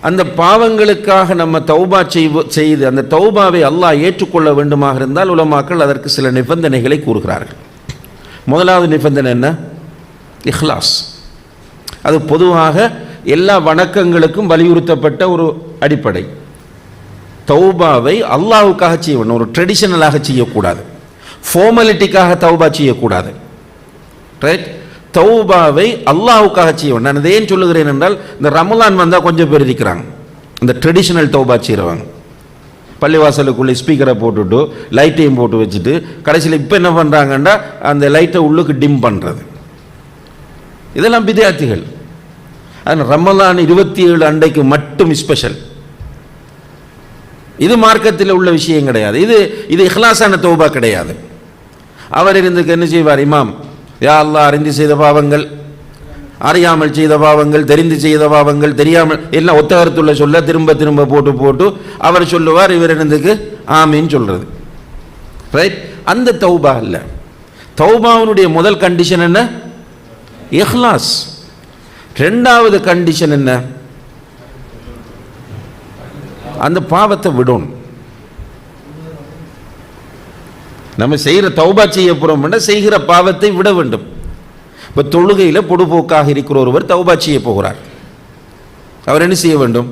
அந்த பாவங்களுக்காக நம்ம தௌபா செய்வ செய்து அந்த தௌபாவை அல்லாஹ் ஏற்றுக்கொள்ள வேண்டுமாக இருந்தால் உலமாக்கள் அதற்கு சில நிபந்தனைகளை கூறுகிறார்கள். முதலாவது நிபந்தனை என்ன? இஹ்லாஸ். அது பொதுவாக எல்லா வணக்கங்களுக்கும் வலியுறுத்தப்பட்ட ஒரு அடிப்படை. தௌபாவை அல்லாவுக்காக செய்ய ஒரு ட்ரெடிஷனலாக செய்யக்கூடாது. ஃபார்மாலிட்டிக்காக தௌபா செய்யக்கூடாது. ரைட் தௌபாவை அல்லாவுக்காக செய்ய நான் இதை ஏன் சொல்லுகிறேன் என்றால் இந்த ரமலான் வந்தால் கொஞ்சம் பேர் இருக்கிறாங்க. இந்த ட்ரெடிஷ்னல் தௌபா செய்கிறவங்க பள்ளிவாசலுக்குள்ளே ஸ்பீக்கரை போட்டுட்டு லைட்டையும் போட்டு வச்சுட்டு கடைசியில் இப்போ என்ன பண்ணுறாங்கன்னா அந்த லைட்டை உள்ளுக்கு டிம் பண்ணுறது இதெல்லாம் வித்தியார்த்திகள் அதனால் ரமலான் இருபத்தி ஏழு அண்டைக்கு மட்டும் ஸ்பெஷல் இது மார்க்கத்தில் உள்ள விஷயம் கிடையாது. இது இது இஹ்லாசான தௌபா கிடையாது. அவர் இருந்துக்கு என்ன செய்வார்? இமாம் யா அல்லாஹ் அறிந்து செய்த பாவங்கள் அறியாமல் செய்த பாவங்கள் தெரிந்து செய்த பாவங்கள் தெரியாமல் எல்லாம் ஒத்த கருத்துள்ள சொல்ல திரும்ப திரும்ப போட்டு போட்டு அவர் சொல்லுவார் இவர் இருந்துக்கு ஆமின்னு சொல்கிறது ரைட் அந்த தௌபா இல்லை. தௌபாவினுடைய முதல் கண்டிஷன் என்ன? இஹ்லாஸ். ரெண்டாவது கண்டிஷன் என்ன? அந்த பாவத்தை விடணும். நம்ம செய்கிற தௌபா செய்ய போகிறோம்னா செய்கிற பாவத்தை விட வேண்டும். இப்போ தொழுகையில் பொடுபோக்காக இருக்கிற ஒருவர் தௌபா செய்ய போகிறார். அவர் என்ன செய்ய வேண்டும்?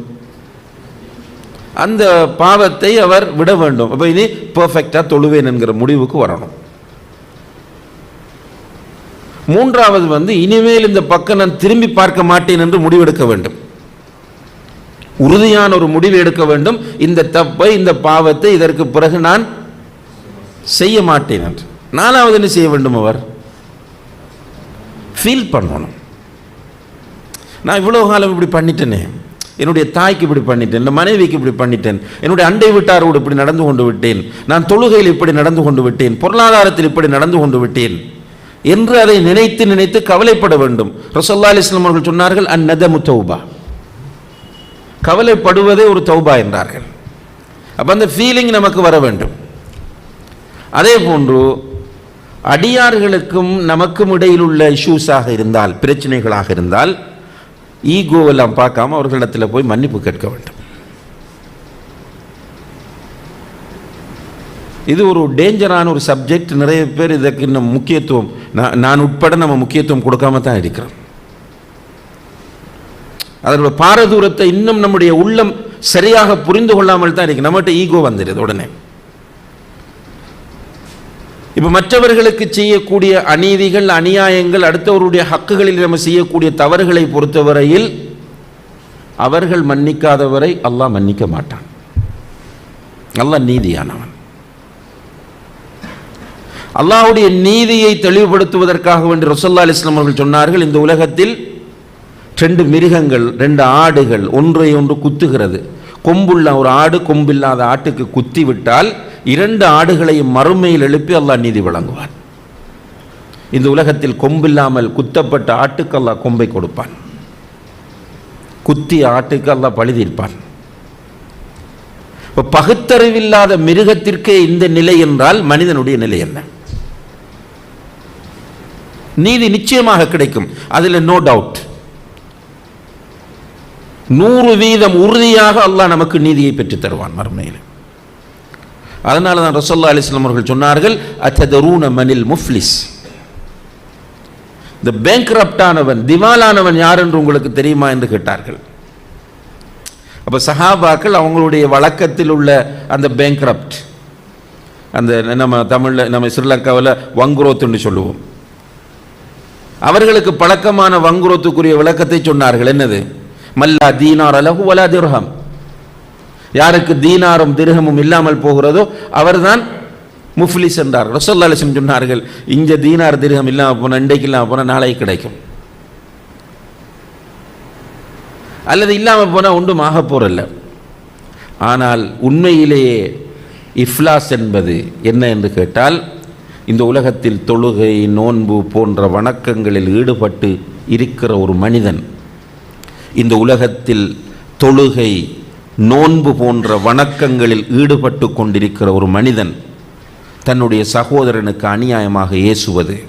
அந்த பாவத்தை அவர் விட வேண்டும். அப்போ இனி பர்ஃபெக்டாக தொழுவேன் என்கிற முடிவுக்கு வரணும். மூன்றாவது வந்து இனிமேல் இந்த பக்கம் நான் திரும்பி பார்க்க மாட்டேன் என்று முடிவெடுக்க வேண்டும். உறுதியான ஒரு முடிவு எடுக்க வேண்டும். இந்த தப்பை இந்த பாவத்தை இதற்கு பிறகு நான் செய்ய மாட்டேன் என்று. நாலாவது என்ன செய்ய வேண்டும் அவர்? ஃபீல் பண்ணணும். நான் இவ்வளோ காலம் இப்படி பண்ணிட்டேனே. என்னுடைய தாய்க்கு இப்படி பண்ணிட்டேன். என் மனைவிக்கு இப்படி பண்ணிட்டேன். என்னுடைய அண்டை வீட்டாரோடு இப்படி நடந்து கொண்டு விட்டேன். நான் தொழுகையில் இப்படி நடந்து கொண்டு விட்டேன். பொருளாதாரத்தில் இப்படி நடந்து கொண்டு விட்டேன். என்று அதை நினைத்து நினைத்து கவலைப்பட வேண்டும். ரசல்லா அலிஸ்லாம் அவர்கள் சொன்னார்கள் அந்நதமு தௌபா. கவலைப்படுவதே ஒரு தௌபா என்றார்கள். அப்போ அந்த ஃபீலிங் நமக்கு வர வேண்டும். அதே போன்று அடியார்களுக்கும் நமக்கும் இடையில் உள்ள இஷ்யூஸாக இருந்தால் பிரச்சனைகளாக இருந்தால் ஈகோவெல்லாம் பார்க்காம அவர்களிடத்தில் போய் மன்னிப்பு கேட்க வேண்டும். இது ஒரு டேஞ்சரான ஒரு சப்ஜெக்ட். நிறைய பேர் இதற்கு இன்னும் முக்கியத்துவம் நான் நான் உட்பட நம்ம முக்கியத்துவம் கொடுக்காம தான் இருக்கிறோம். அதோட பாரதூரத்தை இன்னும் நம்முடைய உள்ளம் சரியாக புரிந்து கொள்ளாமல் தான் இருக்கு. நம்மகிட்ட ஈகோ வந்துடுது உடனே. இப்போ மற்றவர்களுக்கு செய்யக்கூடிய அநீதிகள் அநியாயங்கள் அடுத்தவருடைய ஹக்குகளில் நம்ம செய்யக்கூடிய தவறுகளை பொறுத்தவரையில் அவர்கள் மன்னிக்காதவரை அல்லாஹ் மன்னிக்க மாட்டான். அல்லாஹ் நீதியானவன். அல்லாஹுடைய நீதியை தெளிவுபடுத்துவதற்காக வேண்டி ரொசல்லா அலிஸ்லாம் அவர்கள் சொன்னார்கள் இந்த உலகத்தில் ரெண்டு மிருகங்கள் ரெண்டு ஆடுகள் ஒன்றை ஒன்று குத்துகிறது. கொம்புள்ள ஒரு ஆடு கொம்பில்லாத ஆட்டுக்கு குத்தி விட்டால் இரண்டு ஆடுகளையும் மறுமையில் எழுப்பி அல்லாஹ் நீதி வழங்குவான். இந்த உலகத்தில் கொம்பில்லாமல் குத்தப்பட்ட ஆட்டுக்கு அல்லாஹ் கொம்பை கொடுப்பான். குத்திய ஆட்டுக்கு அல்லாஹ் பழுதிருப்பான் இப்போ பகுத்தறிவில்லாத மிருகத்திற்கே இந்த நிலை என்றால் மனிதனுடைய நிலை என்ன? நீதி நிச்சயமாக கிடைக்கும். அதில் நோ டவுட் நூறு வீதம் உறுதியாக அல்லாஹ் நமக்கு நீதியை பெற்றுத் தருவான் மறுமையில். அதனால தான் ரசோல்லா அலிஸ்லாம் அவர்கள் சொன்னார்கள் அத்ததரூன மனில் முஃப்லிஸ். இந்த பேங்க்ரப்டானவன் திவாலானவன் யார் என்று உங்களுக்கு தெரியுமா? என்று கேட்டார்கள். அப்போ சஹாபாக்கள் அவங்களுடைய வழக்கத்தில் உள்ள அந்த பேங்க்ரப்ட் அந்த நம்ம தமிழில் நம்ம ஸ்ரீலங்காவில் வங்குரோத்துன்னு சொல்லுவோம். அவர்களுக்கு பழக்கமான வங்குரோத்துக்குரிய விளக்கத்தை சொன்னார்கள். என்னது? மல்லா தீனார் அலகு வலா திர்ஹம். யாருக்கு தீனாரும் திருகமும் இல்லாமல் போகிறதோ அவர்தான் முஃப்லிஸ் என்றார் ரசோல்லா அலிஸ்லம் சொன்னார்கள் இங்க தீனார் திருகம் இல்லாமல் போனால் இன்றைக்கு இல்லாமல் போனால் நாளைக்கு கிடைக்கும். அல்லது இல்லாமல் போனால் ஒன்றும் ஆக போறல்ல ஆனால் உண்மையிலேயே இஃப்லாஸ் என்பது என்ன என்று கேட்டால் இந்த உலகத்தில் தொழுகை நோன்பு போன்ற வணக்கங்களில் ஈடுபட்டு இருக்கிற ஒரு மனிதன் இந்த உலகத்தில் தொழுகை நோன்பு போன்ற வணக்கங்களில் ஈடுபட்டு கொண்டிருக்கிற ஒரு மனிதன் தன்னுடைய சகோதரனுக்கு அநியாயமாக ஏசுவது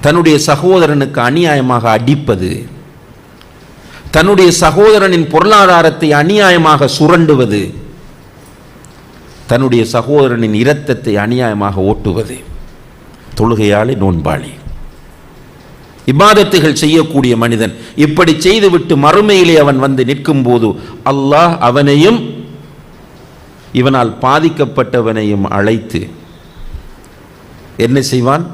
தன்னுடைய சகோதரனுக்கு அநியாயமாக அடிப்பது தன்னுடைய சகோதரனின் பொருளாதாரத்தை அநியாயமாக சுரண்டுவது தன்னுடைய சகோதரனின் இரத்தத்தை அநியாயமாக ஓட்டுவது. தொழுகையாளி நோன்பாளி. இபாதத்துகள் செய்யக்கூடிய மனிதன். இப்படி செய்துவிட்டு மறுமையிலே அவன் வந்து நிற்கும் போது அல்லாஹ் அவனையும் இவனால் பாதிக்கப்பட்டவனையும் அழைத்து என்ன செய்வான்?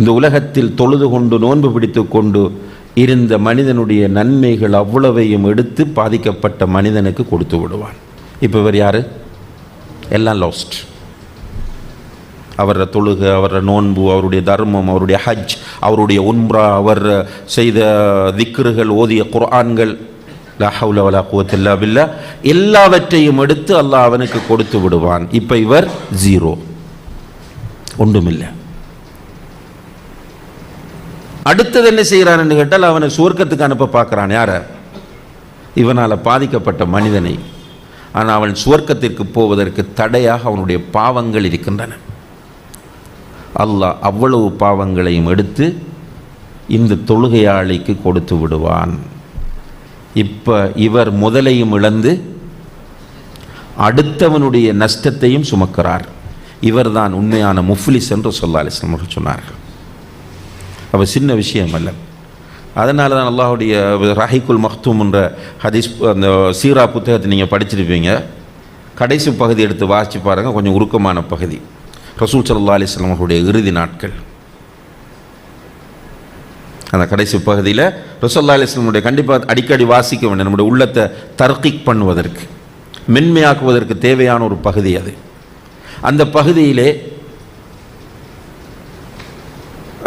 இந்த உலகத்தில் தொழுது கொண்டு நோன்பு பிடித்து கொண்டு இருந்த மனிதனுடைய நன்மைகள் அவ்வளவையும் எடுத்து பாதிக்கப்பட்ட மனிதனுக்கு கொடுத்து விடுவான். இப்போ இவர் யாரு? எல்லாம் லாஸ்ட் அவர தொழுகை அவர நோன்பு அவருடைய தர்மம் அவருடைய ஹஜ் அவருடைய உம்ரா அவர் செய்த திக்ருகள் ஓதிய குர்ஆன்கள் லா வலா குவத்தில்லா பில்லா எல்லாவற்றையும் எடுத்து அல்லாஹ் அவனுக்கு கொடுத்து விடுவான். இப்போ இவர் ஜீரோ ஒன்றுமில்லை. அடுத்தது என்ன செய்கிறான்னு கேட்டால் அவனை சுவர்க்கத்துக்கு அனுப்ப பார்க்குறான். யார? இவனால் பாதிக்கப்பட்ட மனிதனை. ஆனால் அவன் சுவர்க்கத்திற்கு போவதற்கு தடையாக அவனுடைய பாவங்கள் இருக்கின்றன. அல்லாஹ் அவ்வளவு பாவங்களையும் எடுத்து இந்த தொழுகையாளிக்கு கொடுத்து விடுவான். இப்போ இவர் முதலையும் இழந்து அடுத்தவனுடைய நஷ்டத்தையும் சுமக்கிறார். இவர்தான் உண்மையான முஃப்லிஸ் என்று சொல்லா அலிஸ்லாம் அவர்கள் சொன்னார்கள். அப்போ சின்ன விஷயம் அல்ல. அதனால தான் அல்லாஹுடைய ரஹிகுல் மஹ்தூம் என்ற ஹதீஸ் அந்த சீரா புத்தகத்தை நீங்கள் படிச்சிருப்பீங்க. கடைசி பகுதி எடுத்து வாசித்து பாருங்கள் கொஞ்சம் உருக்கமான பகுதி. ரசூல் சல்லா அலிஸ்லாம் அவர்களுடைய இறுதி நாட்கள். அந்த கடைசி பகுதியில் ரசோல்லா அலிஸ்லமுடைய கண்டிப்பாக அடிக்கடி வாசிக்க வேண்டும் நம்முடைய உள்ளத்தை தர்க்கிக் பண்ணுவதற்கு மென்மையாக்குவதற்கு தேவையான ஒரு பகுதி அது. அந்த பகுதியிலே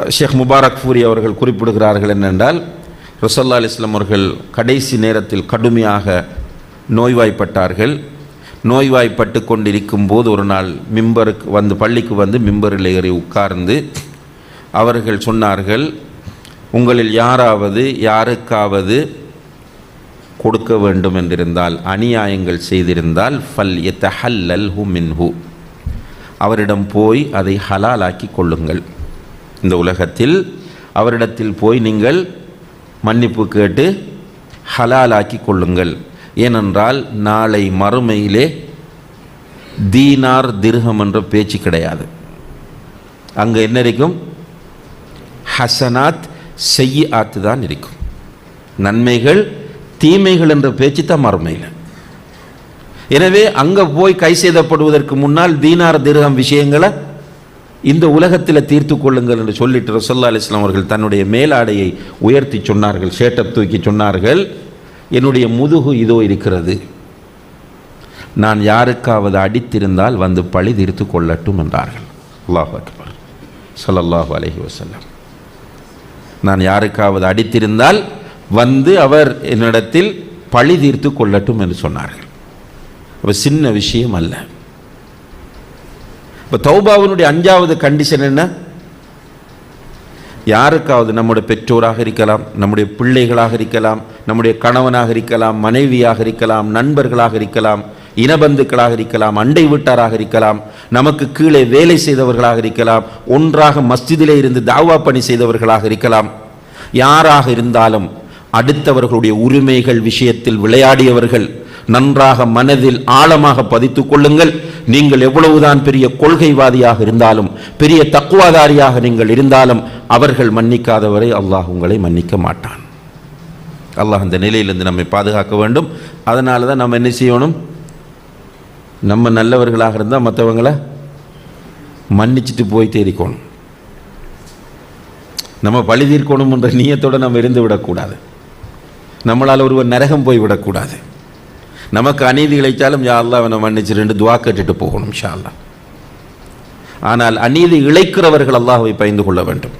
ஷேக் முபாரக் பூரி அவர்கள் குறிப்பிடுகிறார்கள் என்னென்றால் ரசல்லா அலிஸ்லாம் அவர்கள் கடைசி நேரத்தில் கடுமையாக நோய்வாய்ப்பட்டார்கள். நோய்வாய்ப்பட்டு கொண்டிருக்கும் போது ஒரு நாள் மிம்பருக்கு வந்து பள்ளிக்கு வந்து மிம்பரில் ஏறி உட்கார்ந்து அவர்கள் சொன்னார்கள் உங்களில் யாராவது யாருக்காவது கொடுக்க வேண்டும் என்றிருந்தால் அநியாயங்கள் செய்திருந்தால் ஃபல் எத்தஹல்லல் ஹு மின்ஹு. அவரிடம் போய் அதை ஹலாலாக்கி கொள்ளுங்கள். இந்த உலகத்தில் அவரிடத்தில் போய் நீங்கள் மன்னிப்பு கேட்டு ஹலாலாக்கி கொள்ளுங்கள். ஏனென்றால் நாளை மறுமையிலே தீனார் திருகம் என்ற பேச்சு கிடையாது. அங்கே என்ன இருக்கும்? ஹசனாத் செய்ய ஆத்து தான் இருக்கும். நன்மைகள் தீமைகள் என்ற பேச்சு தான் மறுமையில். எனவே அங்கே போய் கை செய்தப்படுவதற்கு முன்னால் தீனார் திருகம் விஷயங்களை இந்த உலகத்தில் தீர்த்து கொள்ளுங்கள் என்று சொல்லிட்டு ரசல்லா அலிஸ்லாம் அவர்கள் தன்னுடைய மேலாடையை உயர்த்தி சொன்னார்கள் சேட்டப் தூக்கி சொன்னார்கள். என்னுடைய முதுகு இதோ இருக்கிறது. நான் யாருக்காவது அடித்திருந்தால் வந்து பழி தீர்த்து கொள்ளட்டும் என்றார்கள். அல்லாஹ் அக்பர். ஸல்லல்லாஹு அலஹி வசல்லம் நான் யாருக்காவது அடித்திருந்தால் வந்து அவர் என்னிடத்தில் பழி தீர்த்து கொள்ளட்டும் என்று சொன்னார்கள். அப்போ சின்ன விஷயம் அல்ல. இப்போ தௌபாவினுடைய அஞ்சாவது கண்டிஷன் என்ன? யாருக்காவது நம்முடைய பெற்றோராக இருக்கலாம் நம்முடைய பிள்ளைகளாக இருக்கலாம் நம்முடைய கணவனாக இருக்கலாம் மனைவியாக இருக்கலாம் நண்பர்களாக இருக்கலாம் இனபந்துக்களாக இருக்கலாம் அண்டை வீட்டாராக இருக்கலாம் நமக்கு கீழே வேலை செய்தவர்களாக இருக்கலாம் ஒன்றாக மஸ்ஜிதிலே இருந்து தாவா பணி செய்தவர்களாக இருக்கலாம். யாராக இருந்தாலும் அடுத்தவர்களுடைய உரிமைகள் விஷயத்தில் விளையாடியவர்கள் நன்றாக மனதில் ஆழமாக பதித்து கொள்ளுங்கள். நீங்கள் எவ்வளவுதான் பெரிய கொள்கைவாதியாக இருந்தாலும் பெரிய தக்குவாதாரியாக நீங்கள் இருந்தாலும் அவர்கள் மன்னிக்காதவரை அல்லாஹ் உங்களை மன்னிக்க மாட்டான். அல்லாஹ் அந்த நிலையிலிருந்து நம்மை பாதுகாக்க வேண்டும். அதனால தான் நம்ம என்ன செய்யணும்? நம்ம நல்லவர்களாக இருந்தால் மற்றவங்களை மன்னிச்சுட்டு போய் தேடிக்கணும். நம்ம பழி தீர்க்கணும் என்ற நீயத்தோடு நம்ம இருந்து விடக்கூடாது. நம்மளால் ஒருவர் நரகம் போய் விடக்கூடாது. நமக்கு அநீதி இழைத்தாலும் யா அல்லாஹ் அவனை மன்னிச்சு ரெண்டு துவா கேட்டுட்டு போகணும் ஷா ஆனால் அநீதி இழைக்கிறவர்கள் அல்லாஹை பயந்து கொள்ள வேண்டும்.